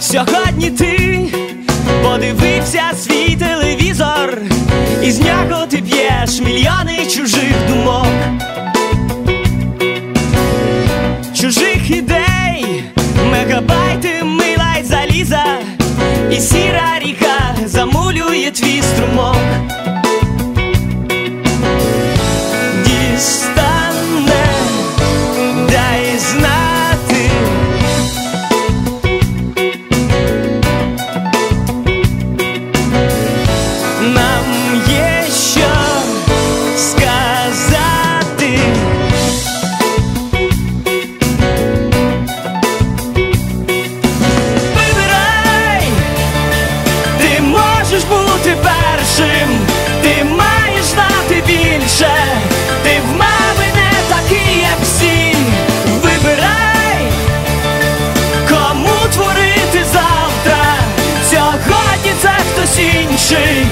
Сьогодні ти подивився свій телевізор, і з нього ти б'єш мільйони чужих думок. є твій струмок. change